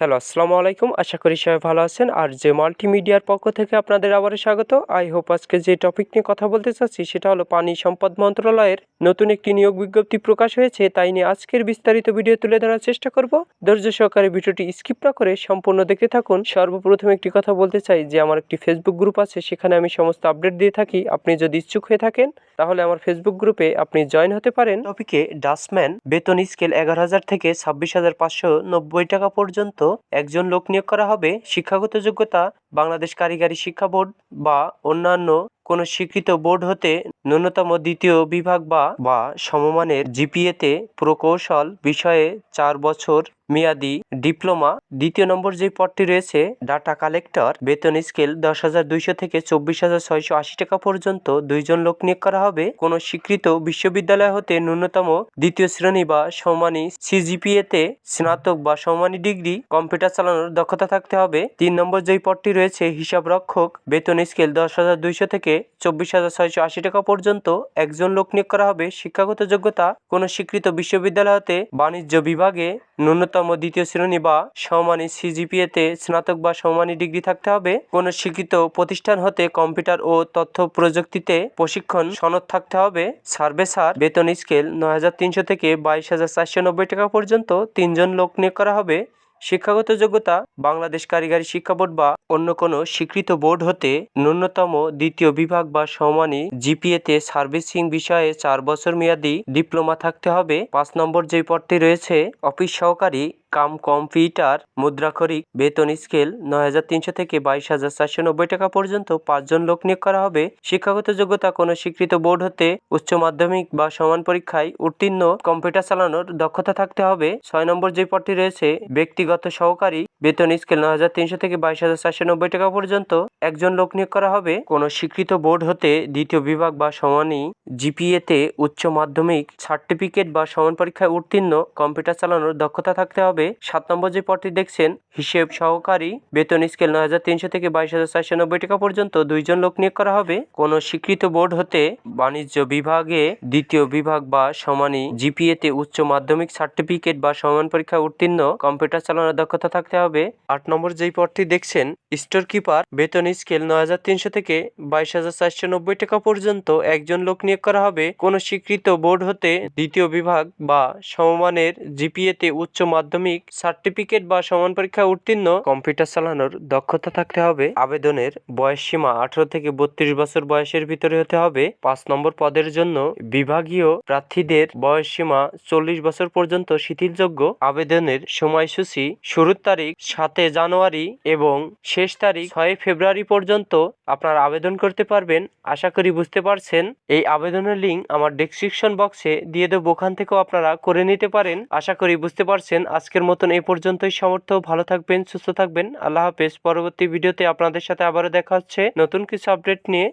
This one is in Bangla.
হ্যালো, আসসালামু আলাইকুম। আশা করি সবাই ভালো আছেন। আর যে মাল্টিমিডিয়ার পক্ষ থেকে আপনাদের আবারও স্বাগত। আই হোপ আজকে যে টপিক নিয়ে কথা বলতে চাচ্ছি, সেটা হলো পানি সম্পদ মন্ত্রণালয়ের নতুন একটি নিয়োগ বিজ্ঞপ্তি প্রকাশ হয়েছে। তাই নিয়ে আজকের বিস্তারিত ভিডিও তুলে ধরার চেষ্টা করব। ধৈর্য সহকারে ভিডিওটি স্কিপ না করে সম্পূর্ণ দেখতে থাকুন। সর্বপ্রথম একটি কথা বলতে চাই যে, আমার একটি ফেসবুক গ্রুপ আছে, সেখানে আমি সমস্ত আপডেট দিয়ে থাকি। আপনি যদি ইচ্ছুক হয়ে থাকেন, তাহলে আমার ফেসবুক গ্রুপে আপনি জয়েন হতে পারেন। টপিকে ডাস্টম্যান বেতন স্কেল এগারো হাজার থেকে ছাব্বিশ হাজার পাঁচশো নব্বই টাকা পর্যন্ত একজন লোক নিয়োগ করা হবে। শিক্ষাগত যোগ্যতা বাংলাদেশ কারিগরি শিক্ষা বোর্ড বা অন্যান্য কোনো স্বীকৃত বোর্ড হতে ন্যূনতম দ্বিতীয় বিভাগ বা বা সমমানের জিপিএতে প্রকৌশল বিষয়ে চার বছর মেয়াদি ডিপ্লোমা। দ্বিতীয় নম্বর যে পদটি রয়েছে, ডাটা কালেক্টর, বেতন স্কেল দশ হাজার দুইশো থেকে চব্বিশ হাজার ছয়শো আশি টাকা পর্যন্ত দুইজন লোক নিয়োগ করা হবে। কোনো স্বীকৃত বিশ্ববিদ্যালয় হতে ন্যূনতম দ্বিতীয় শ্রেণি বা সমানী সিজিপিএতে স্নাতক বা সমানী ডিগ্রি কম্পিউটার চালানোর দক্ষতা থাকতে হবে। তিন নম্বর যেই পদটি রয়েছে হিসাব রক্ষক বেতন স্কেল দশ হাজার দুইশো থেকে চব্বিশ হাজার ছয়শো আশি টাকা পর্যন্ত। একজন লোক নিয়োগ করা হবে। শিক্ষাগত যোগ্যতা কোনো স্বীকৃত বিশ্ববিদ্যালয় হতে বাণিজ্য বিভাগে ন্যূনতম দ্বিতীয় শ্রেণি বা সমমানী সিজিপিএতে স্নাতক বা সমমানী ডিগ্রি থাকতে হবে। কোনো স্বীকৃত প্রতিষ্ঠান হতে কম্পিউটার ও তথ্য প্রযুক্তিতে প্রশিক্ষণ সনদ থাকতে হবে। সার্ভেসার বেতন স্কেল নয় হাজার তিনশো থেকে বাইশ হাজার চারশো নব্বই টাকা পর্যন্ত তিনজন লোক নিয়োগ করা হবে। শিক্ষাগত যোগ্যতা, বাংলাদেশ কারিগরি শিক্ষা বোর্ড বা অন্য কোনো স্বীকৃত বোর্ড হতে ন্যূনতম দ্বিতীয় বিভাগ বা সমানী জিপিএতে সার্ভিসিং বিষয়ে চার বছর মেয়াদি ডিপ্লোমা থাকতে হবে। পাঁচ নম্বর যে পদটি রয়েছে, অফিস সহকারী কাম কম্পিউটার, মুদ্রাক্ষরিক, বেতন স্কেল নয় হাজার তিনশো থেকে বাইশ হাজার চারশো নব্বই টাকা পর্যন্ত পাঁচজন লোক নিয়োগ করা হবে। শিক্ষাগত যোগ্যতা কোনো স্বীকৃত বোর্ড হতে উচ্চ মাধ্যমিক বা সমান পরীক্ষায় উত্তীর্ণ কম্পিউটার চালানোর দক্ষতা থাকতে হবে। ছয় নম্বর যে পদটি রয়েছে, ব্যক্তিগত সহকারী, বেতন স্কেল নয় হাজার তিনশো থেকে বাইশ হাজার চারশো নব্বই টাকা পর্যন্ত একজন লোক নিয়োগ করা হবে। কোনো স্বীকৃত বোর্ড হতে দ্বিতীয় বিভাগ বা সমানই জিপিএতে উচ্চ মাধ্যমিক, সার্টিফিকেট বা সমান পরীক্ষায় উত্তীর্ণ কম্পিউটার চালানোর দক্ষতা থাকতে হবে। সাত নম্বর যে পদটি দেখছেন, হিসেব সহকারী বেতন স্কেল নয় হাজার তিনশো থেকে বাইশ হাজার চারশো নব্বই টাকা পর্যন্ত দুইজন লোক নিয়োগ করা হবে। কোনো স্বীকৃত বোর্ড হতে বাণিজ্য বিভাগে দ্বিতীয় বিভাগ বা সমানই জিপিএতে উচ্চ মাধ্যমিক সার্টিফিকেট বা সমান পরীক্ষা উত্তীর্ণ কম্পিউটার চালানোর দক্ষতা থাকতে হবে। আট নম্বর যেই পদটি দেখছেন স্টোর কিপার বেতন স্কেল নয় হাজার তিনশো থেকে বাইশ হাজার চারশো নব্বই টাকা পর্যন্ত একজন লোক নিয়োগ করা হবে। কোন স্বীকৃত বোর্ড হতে দ্বিতীয় বিভাগ বা সমমানের জিপিএতে উচ্চ মাধ্যমিক সার্টিফিকেট বা সমান পরীক্ষায় উত্তীর্ণ কম্পিউটার চালানোর দক্ষতা থাকতে হবে। আবেদনের বয়স সীমা আঠারো থেকে বত্রিশ বছর বয়সের ভিতরে হতে হবে। পাঁচ নম্বর পদের জন্য বিভাগীয় প্রার্থীদের বয়স সীমা চল্লিশ বছর পর্যন্ত শিথিলযোগ্য। আবেদনের সময়সূচি শুরুর তারিখ সাতে জানুয়ারি এবং শেষ তারিখ ছয় ফেব্রুয়ারি পর্যন্ত আপনারা আবেদন করতে পারবেন। আশা করি বুঝতে পারছেন। এই আবেদনের লিঙ্ক আমার ডেসক্রিপশন বক্সে দিয়ে দেবো। ওখান থেকেও আপনারা করে নিতে পারেন। আশা করি বুঝতে পারছেন। আজকের মতন এই পর্যন্তই। সমর্থ ভালো থাকবেন, সুস্থ থাকবেন। আল্লাহ হাফেজ। পরবর্তী ভিডিওতে আপনাদের সাথে আবারও দেখা হচ্ছে। নতুন কিছু আপডেট নিয়ে